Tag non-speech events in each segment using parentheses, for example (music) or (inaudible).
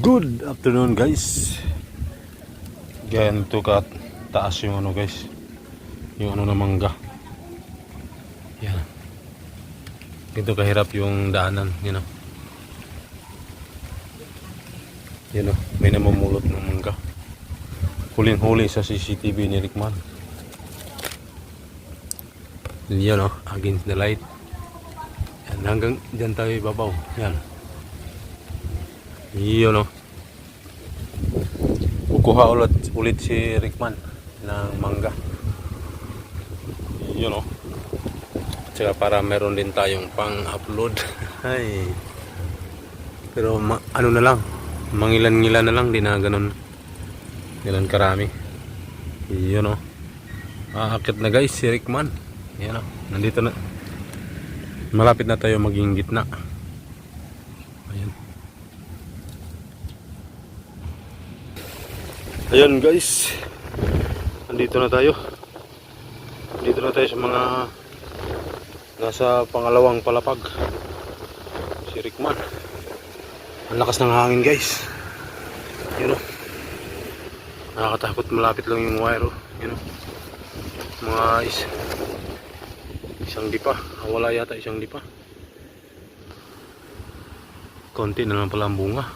Good afternoon guys. Ganito ka taas yung ano guys. Yung ano na mangga. Yan. Ganito kahirap yung daanan, you know. Yan o, may namumulot ng mangga. Huling-huli sa CCTV ni Rickman. Yan o, against the light. Yan, hanggang dyan tayo ibabaw. Yan. Yun o. Kukuha ulit, ulit si Rickman ng mangga. Yun o. Tsaka para meron din tayong pang-upload. (laughs) Ay. Pero ma- ano na lang. Mangilan-ngilan na lang. Di na ganun. Ganun karami. Yun o. Aakit na guys si Rickman. Yan o. Nandito na. Malapit na tayo maging gitna. Ayan. Ayan guys. Nandito na tayo. Nandito na tayo sa mga nasa pangalawang palapag. Si Rickman. Ang lakas ng hangin guys. Yun o. Nakakatakot malapit lang yung wire o. Yun o. Mga is isang dipa. Wala yata isang dipa. Konti na lang pala ang bunga.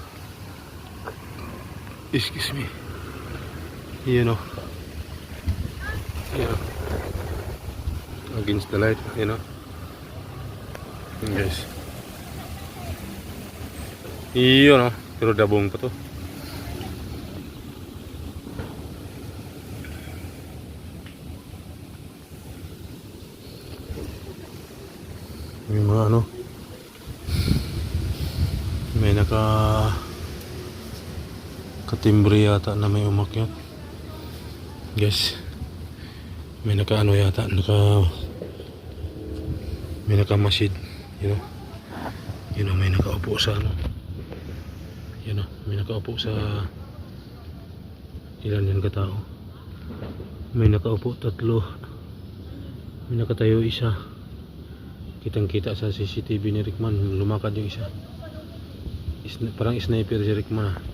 Excuse me. Yun o. Yun o. Against the light. O. Yun guys. Yun o. Pero dabong pa to. May mga ano. May naka katimbre yata na may umakyat. Guys. May naka ano yata, naka may naka masid, you know. You know, may nakaupo sa ano. You know, may nakaupo sa ilan yan katao. May nakaupo tatlo. May nakatayo isa. Kitang kita sa CCTV ni Rickman, lumakad yung isa. Isna- parang sniper si Rickman ah.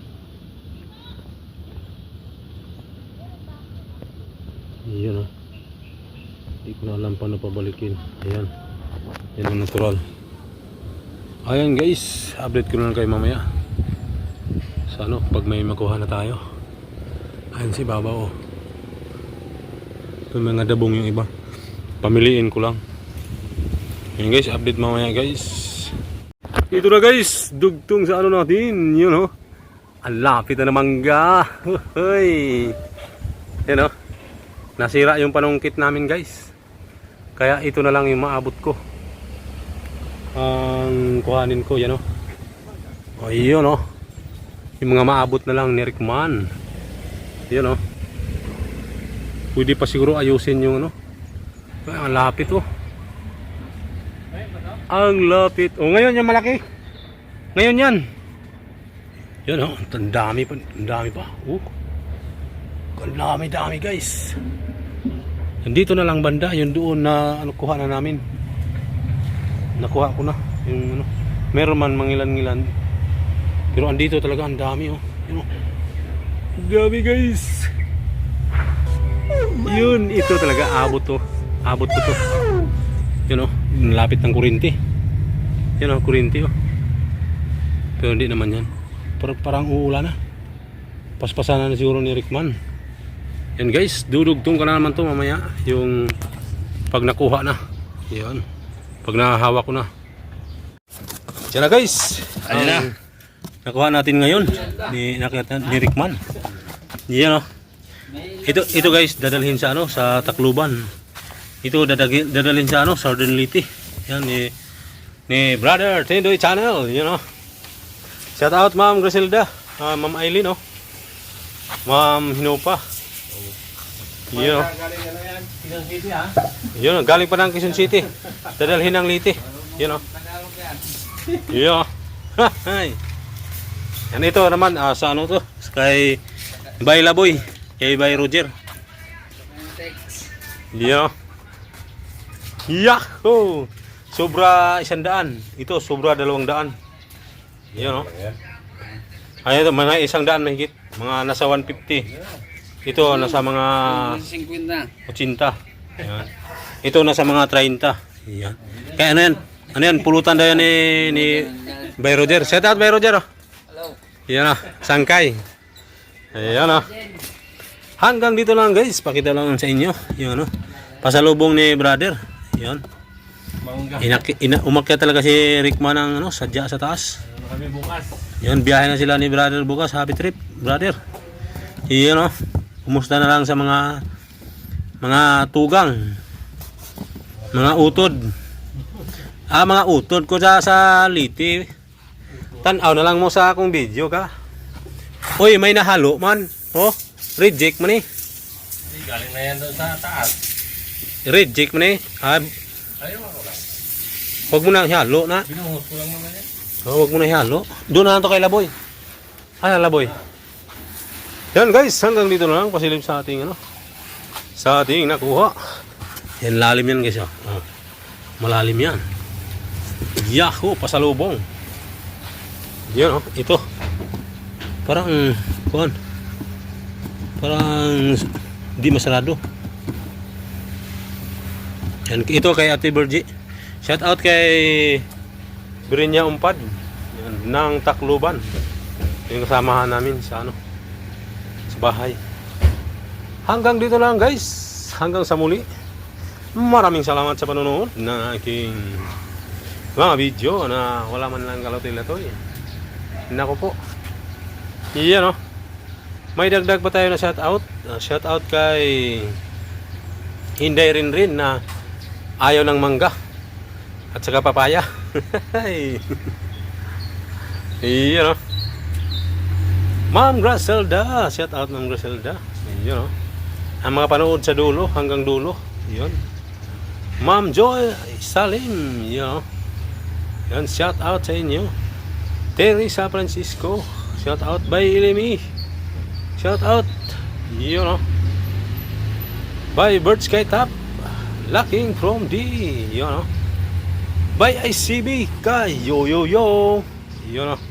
Yun oh. Hindi ko na alam paano pabalikin. Ayan. Yan ang natural. Ayan guys, update ko na lang kayo mamaya. Sa ano, pag may makuha na tayo. Ayan si Baba oh. Ito mga dabong yung iba. Pamiliin ko lang. Ayan guys, update mamaya guys. Ito na guys, dugtong sa ano natin. Yun oh. Ang lapit na ng mangga. (laughs) Hoy. Yan oh. Nasira yung panungkit namin guys. Kaya ito na lang yung maabot ko. Ang kuhanin ko, yan o. O yun o. Yung mga maabot na lang ni Rickman. Yan o. Pwede pa siguro ayusin yung ano. Ang lapit o. Ang lapit. O ngayon yung malaki. Ngayon yan. Yan o. Ang dami pa. Ang dami pa. Oh. Ang dami dami guys. Nandito na lang banda, yung doon na ano kuha na namin. Nakuha ko na yung ano. Meron man mangilan-ngilan. Pero andito talaga ang dami oh. Yun oh. Dami guys. Yun, ito talaga abot to. Abot ko to. Yun oh, lapit ng kurinti. Yun oh, kurinti oh. Pero hindi naman yan. Parang, parang uulan na. Paspasan na siguro ni Rickman. Yan guys, dudugtong ka na naman to mamaya yung pag nakuha na. Yan. Pag nahahawa ko na. Yan na guys. Ayan na. Nakuha natin ngayon ni nakita ni Rickman. Yan oh. Ito ito guys, dadalhin sa ano sa Tacloban. Ito dadagin, dadalhin sa ano, Southern Liti. Yan ni ni Brother Tendoy Channel, you know. Shout out Ma'am Griselda, ah, Ma'am Aileen oh. Ma'am Hinopa. Yun. Yun galing pa ng Quezon City. Dadalhin ng Liti. Yun oh. Yun. (laughs) Yan ito naman ah, sa ano to? Kay Bay Laboy, kay Bay Roger. Yun. Yahoo! Sobra isang daan. Ito, sobra dalawang daan. Yan o. Ay, ito, mga isang daan mahigit. Mga nasa 150. Ito, nasa mga 50. 80. Yan. Ito, nasa mga 30. Yan. Kaya ano yan? Ano yan? Pulutan daw yan ni, ni Bay Roger. Shout out Bay Roger. Oh. Hello. Yan ah, sangkay. Ayan ah. Hanggang dito lang guys, pakita lang sa inyo. Yan ah. Pasalubong ni brother. Yan. Inak ina umakyat talaga si Rickman ng ano, sadya sa taas. Kami bukas. Yan, biyahe na sila ni brother bukas. Happy trip, brother. Yan ah. Kumusta na lang sa mga mga tugang. Mga utod. Ah, mga utod ko sa sa liti. Tanaw na lang mo sa akong video ka. Uy, may nahalo man. Oh, reject man eh. Galing na yan doon sa taas. Reject man eh. Ah, Ayaw ako lang. huwag mo na ihalo na. Binuhos ko lang naman yan. Oh, huwag mo na ihalo. Doon na lang to kay Laboy. Ay, Laboy. Yan guys, hanggang dito na lang pasilip sa ating ano. Sa ating nakuha. Yan lalim yan guys. Oh. Oh. Malalim yan. Yahoo, pasalubong. Yan oh, ito. Parang, kuhan. Parang, di masarado. Yan, ito kay Ate Bergie. Shout out kay Brinya Umpad yan, ng Tacloban. Yung kasamahan namin sa ano bahay. Hanggang dito lang guys. Hanggang sa muli. Maraming salamat sa panonood na aking mga video na wala man lang kalotil-latoy. Nako po. Iyan oh. May dagdag pa tayo na shout out. shout out kay Hinday rin rin na ayaw ng mangga at saka papaya. (laughs) Iyan oh. Ma'am Gracelda, shout out Ma'am Gracelda. Iyan oh. Ang mga panood sa dulo hanggang dulo. Iyon. Ma'am Joy Salim, iyan oh. Yan, shout out sa inyo. Teresa Francisco, shout out by Ilimi. Shout out. Iyon oh. By Bird Sky Top. Lacking from D. Iyon oh. By ICB kay Yo Yo Yo. Iyon oh.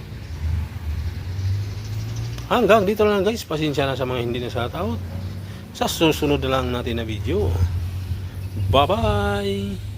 Hanggang dito lang guys. Pasensya na sa mga hindi na shout out. Sa susunod na lang natin na video. Bye-bye!